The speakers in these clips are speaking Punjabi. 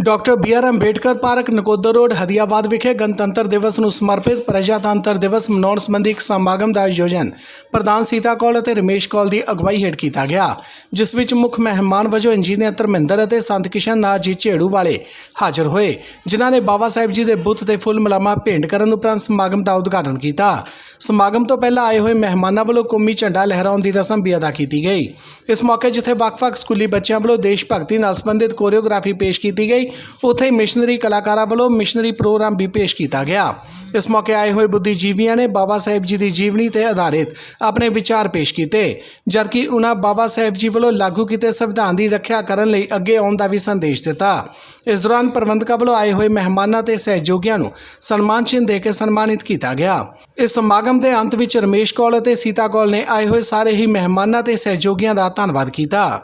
Doctor B R Ambedkar park Nakodar road, Hadiabad ਵਿਖੇ ਗਣਤੰਤਰ ਦਿਵਸ ਨੂੰ ਸਮਰਪਿਤ ਪ੍ਰਜਾਤੰਤਰ ਦਿਵਸ ਮਨਾਉਣ ਸੰਬੰਧੀ ਇੱਕ ਸਮਾਗਮ ਦਾ ਆਯੋਜਨ ਪ੍ਰਧਾਨ ਸੀਤਾ ਕੌਲ ਅਤੇ ਰਮੇਸ਼ ਕੌਲ ਦੀ ਅਗਵਾਈ ਹੇਠ ਕੀਤਾ ਗਿਆ, ਜਿਸ ਵਿੱਚ ਮੁੱਖ ਮਹਿਮਾਨ ਵਜੋਂ ਇੰਜੀਨੀਅਰ ਧਰਮਿੰਦਰ ਅਤੇ ਸੰਤ ਕਿਸ਼ਨ ਨਾਥ ਜੀ ਝੇੜੂ ਵਾਲੇ ਹਾਜ਼ਰ ਹੋਏ, ਜਿਨ੍ਹਾਂ ਨੇ ਬਾਬਾ ਸਾਹਿਬ ਜੀ ਦੇ ਬੁੱਤ ਤੇ ਫੁੱਲ ਮਲਾਮਾ ਭੇਂਟ ਕਰਨ ਉਪਰੰਤ ਸਮਾਗਮ ਦਾ ਉਦਘਾਟਨ ਕੀਤਾ। ਸਮਾਗਮ ਤੋਂ ਪਹਿਲਾਂ ਆਏ ਹੋਏ ਮਹਿਮਾਨਾਂ ਵੱਲੋਂ ਕੌਮੀ ਝੰਡਾ ਲਹਿਰਾਉਣ ਦੀ ਰਸਮ ਵੀ ਅਦਾ ਕੀਤੀ ਗਈ। ਇਸ ਮੌਕੇ ਜਿੱਥੇ ਵੱਖ-ਵੱਖ ਸਕੂਲੀ ਬੱਚਿਆਂ ਵੱਲੋਂ ਦੇਸ਼ ਭਗਤੀ ਨਾਲ ਸੰਬੰਧਿਤ ਕੋਰੀਓਗ੍ਰਾਫੀ ਪੇਸ਼ ਕੀਤੀ ਗਈ ਉੱਥੇ ਮਿਸ਼ਨਰੀ ਕਲਾਕਾਰਾਂ ਵੱਲੋਂ ਮਿਸ਼ਨਰੀ ਪ੍ਰੋਗਰਾਮ ਵੀ ਪੇਸ਼ ਕੀਤਾ ਗਿਆ। ਇਸ ਮੌਕੇ ਆਏ ਹੋਏ ਬੁੱਧੀਜੀਵੀਆਂ ਨੇ ਬਾਬਾ ਸਾਹਿਬ ਜੀ ਦੀ ਜੀਵਨੀ ਤੇ ਆਧਾਰਿਤ ਆਪਣੇ ਵਿਚਾਰ ਪੇਸ਼ ਕੀਤੇ, ਜਦਕਿ ਉਹਨਾਂ ਬਾਬਾ ਸਾਹਿਬ ਜੀ ਵੱਲੋਂ ਲਾਗੂ ਕੀਤੇ ਸੰਵਿਧਾਨ ਦੀ ਰੱਖਿਆ ਕਰਨ ਲਈ ਅੱਗੇ ਆਉਣ ਦਾ ਵੀ ਸੰਦੇਸ਼ ਦਿੱਤਾ। ਇਸ ਦੌਰਾਨ ਪ੍ਰਬੰਧਕਾਂ ਵੱਲੋਂ ਆਏ ਹੋਏ ਮਹਿਮਾਨਾਂ ਤੇ ਸਹਿਯੋਗੀਆਂ ਨੂੰ ਸਨਮਾਨ ਚਿੰਨ੍ਹ ਦੇ ਕੇ ਸਨਮਾਨਿਤ ਕੀਤਾ ਗਿਆ। ਇਸ ਸਮਾਗਮ ਦੇ ਅੰਤ ਵਿੱਚ ਰਮੇਸ਼ ਕੌਲ ਅਤੇ ਸੀਤਾ ਕੌਲ ਨੇ ਆਏ ਹੋਏ ਸਾਰੇ ਹੀ ਮਹਿਮਾਨਾਂ ਤੇ ਸਹਿਯੋਗੀਆਂ ਦਾ ਧੰਨਵਾਦ ਕੀਤਾ।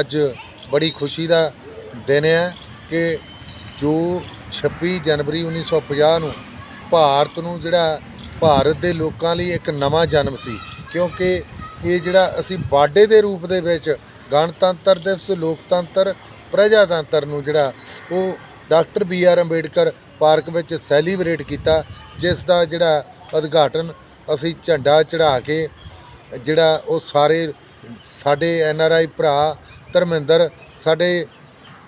ਅੱਜ ਬੜੀ ਖੁਸ਼ੀ ਦਾ ਦਿਨ ਹੈ ਕਿ ਜੋ 26 ਜਨਵਰੀ 1950 ਨੂੰ ਭਾਰਤ ਨੂੰ ਜਿਹੜਾ ਭਾਰਤ ਦੇ ਲੋਕਾਂ ਲਈ ਇੱਕ ਨਵਾਂ ਜਨਮ ਸੀ, ਕਿਉਂਕਿ ਇਹ ਜਿਹੜਾ ਅਸੀਂ ਬਾਡੇ ਦੇ ਰੂਪ ਦੇ ਵਿੱਚ ਗਣਤੰਤਰ ਦਿਵਸ, ਲੋਕਤੰਤਰ, ਪ੍ਰਜਾਤੰਤਰ ਨੂੰ ਜਿਹੜਾ ਉਹ doctor B R Ambedkar park ਵਿੱਚ ਸੈਲੀਬ੍ਰੇਟ ਕੀਤਾ, ਜਿਸ ਦਾ ਜਿਹੜਾ ਉਦਘਾਟਨ ਅਸੀਂ ਝੰਡਾ ਚੜਾ ਕੇ ਜਿਹੜਾ ਉਹ ਸਾਰੇ ਸਾਡੇ ਐਨ ਆਰ ਆਈ ਭਰਾ ਧਰਮਿੰਦਰ, ਸਾਡੇ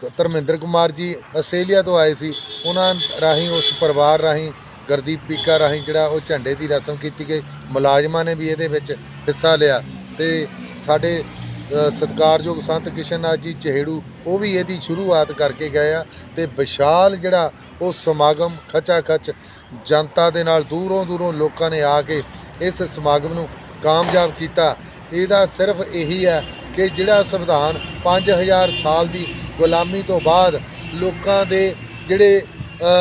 ਧਰਮਿੰਦਰ ਕੁਮਾਰ ਜੀ ਆਸਟ੍ਰੇਲੀਆ ਤੋਂ ਆਏ ਸੀ ਉਹਨਾਂ ਰਾਹੀਂ ਉਸ ਪਰਿਵਾਰ ਰਾਹੀਂ ਗਰਦੀਪ ਪੀਕਾ ਰਾਹੀਂ ਜਿਹੜਾ ਉਹ ਝੰਡੇ ਦੀ ਰਸਮ ਕੀਤੀ ਗਈ ਮੁਲਾਜ਼ਮਾਂ ਨੇ ਵੀ ਇਹਦੇ ਵਿੱਚ ਹਿੱਸਾ ਲਿਆ ਤੇ ਸਾਡੇ ਅ, ਸਤਿਕਾਰਯੋਗ ਸੰਤ ਕਿਸ਼ਨਨਾਥ ਜੀ ਚਿਹੜੂ ਉਹ ਵੀ ਇਹਦੀ ਸ਼ੁਰੂਆਤ ਕਰਕੇ ਗਏ ਆ ਤੇ ਵਿਸ਼ਾਲ ਜਿਹੜਾ ਉਹ ਸਮਾਗਮ ਖਚਾ ਖਚ ਜਨਤਾ ਦੇ ਨਾਲ ਦੂਰੋਂ ਦੂਰੋਂ ਲੋਕਾਂ ਨੇ ਆ ਕੇ ਇਸ ਸਮਾਗਮ ਨੂੰ ਕਾਮਯਾਬ ਕੀਤਾ। ਇਹਦਾ ਸਿਰਫ ਇਹੀ ਹੈ ਕਿ ਜਿਹੜਾ ਸੰਵਿਧਾਨ 5000 ਸਾਲ ਦੀ ਗੁਲਾਮੀ ਤੋਂ ਬਾਅਦ ਲੋਕਾਂ ਦੇ ਜਿਹੜੇ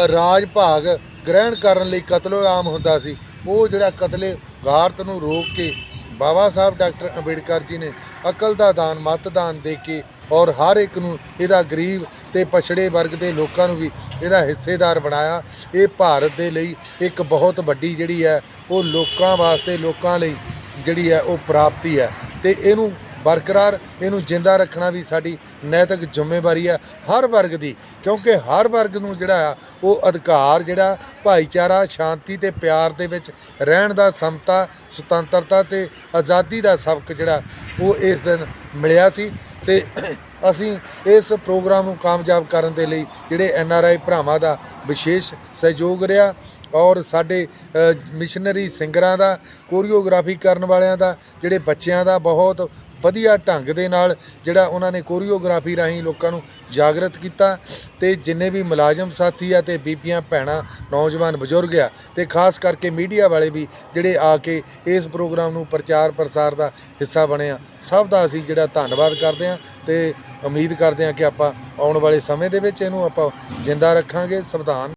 ਰਾਜ ਭਾਗ ਗ੍ਰਹਿਣ ਕਰਨ ਲਈ ਕਤਲੋਆਮ ਹੁੰਦਾ ਸੀ, ਉਹ ਜਿਹੜਾ ਕਤਲੇ ਗਾਰਤ ਨੂੰ ਰੋਕ ਕੇ ਬਾਬਾ ਸਾਹਿਬ ਡਾਕਟਰ ਅੰਬੇਡਕਰ ਜੀ ਨੇ ਅਕਲ ਦਾ ਦਾਨ ਮਤਦਾਨ ਦੇ ਕੇ ਔਰ ਹਰ ਇੱਕ ਨੂੰ ਇਹਦਾ ਗਰੀਬ ਤੇ ਪਛੜੇ ਵਰਗ ਦੇ ਲੋਕਾਂ ਨੂੰ ਵੀ ਇਹਦਾ ਹਿੱਸੇਦਾਰ ਬਣਾਇਆ, ਇਹ ਭਾਰਤ ਦੇ ਲਈ ਇੱਕ ਬਹੁਤ ਵੱਡੀ ਜਿਹੜੀ ਹੈ, ਉਹ ਲੋਕਾਂ ਵਾਸਤੇ, ਲੋਕਾਂ ਲਈ ਜਿਹੜੀ ਹੈ, ਉਹ ਪ੍ਰਾਪਤੀ ਹੈ ਤੇ ਇਹਨੂੰ ਬਰਕਰਾਰ, ਇਹਨੂੰ ਜਿੰਦਾ ਰੱਖਣਾ ਵੀ ਸਾਡੀ ਨੈਤਿਕ ਜ਼ਿੰਮੇਵਾਰੀ ਆ ਹਰ ਵਰਗ ਦੀ, ਕਿਉਂਕਿ ਹਰ ਵਰਗ ਨੂੰ ਜਿਹੜਾ ਆ, ਉਹ ਅਧਿਕਾਰ ਜਿਹੜਾ ਭਾਈਚਾਰਾ, ਸ਼ਾਂਤੀ ਤੇ ਪਿਆਰ ਦੇ ਵਿੱਚ ਰਹਿਣ ਦਾ ਸਮਤਾ, ਸੁਤੰਤਰਤਾ ਤੇ ਆਜ਼ਾਦੀ ਦਾ ਸਬਕ ਜਿਹੜਾ, ਉਹ ਇਸ ਦਿਨ ਮਿਲਿਆ ਸੀ ਤੇ ਅਸੀਂ ਇਸ ਪ੍ਰੋਗਰਾਮ ਨੂੰ ਕਾਮਯਾਬ ਕਰਨ ਦੇ ਲਈ ਜਿਹੜੇ ਐਨ ਆਰ ਆਈ ਭਰਾਵਾਂ ਦਾ ਵਿਸ਼ੇਸ਼ ਸਹਿਯੋਗ ਰਿਹਾ ਔਰ ਸਾਡੇ ਮਿਸ਼ਨਰੀ ਸਿੰਗਰਾਂ ਦਾ, ਕੋਰੀਓਗ੍ਰਾਫੀ ਕਰਨ ਵਾਲਿਆਂ ਦਾ, ਜਿਹੜੇ ਬੱਚਿਆਂ ਦਾ ਬਹੁਤ ਵਧੀਆ ਢੰਗ ਦੇ ਨਾਲ ਜਿਹੜਾ ਉਹਨਾਂ ਨੇ ਕੋਰੀਓਗ੍ਰਾਫੀ ਰਾਹੀਂ ਲੋਕਾਂ ਨੂੰ ਜਾਗਰਤ ਕੀਤਾ ਤੇ ਜਿੰਨੇ ਵੀ ਮੁਲਾਜ਼ਮ ਸਾਥੀ ਆ ਤੇ ਬੀਬੀਆਂ, ਭੈਣਾਂ, ਨੌਜਵਾਨ, ਬਜ਼ੁਰਗ ਆ ਤੇ ਖਾਸ ਕਰਕੇ ਮੀਡੀਆ ਵਾਲੇ ਵੀ ਜਿਹੜੇ ਆ ਕੇ ਇਸ ਪ੍ਰੋਗਰਾਮ ਨੂੰ ਪ੍ਰਚਾਰ ਪ੍ਰਸਾਰ ਦਾ ਹਿੱਸਾ ਬਣੇ ਆ। ਸਭ ਦਾ ਅਸੀਂ ਜਿਹੜਾ ਧੰਨਵਾਦ ਕਰਦੇ ਆ ਤੇ ਉਮੀਦ ਕਰਦੇ ਆ ਕਿ ਆਪਾਂ ਆਉਣ ਵਾਲੇ ਸਮੇਂ ਦੇ ਵਿੱਚ ਇਹਨੂੰ ਆਪਾਂ ਜਿੰਦਾ ਰੱਖਾਂਗੇ। ਸੰਵਿਧਾਨ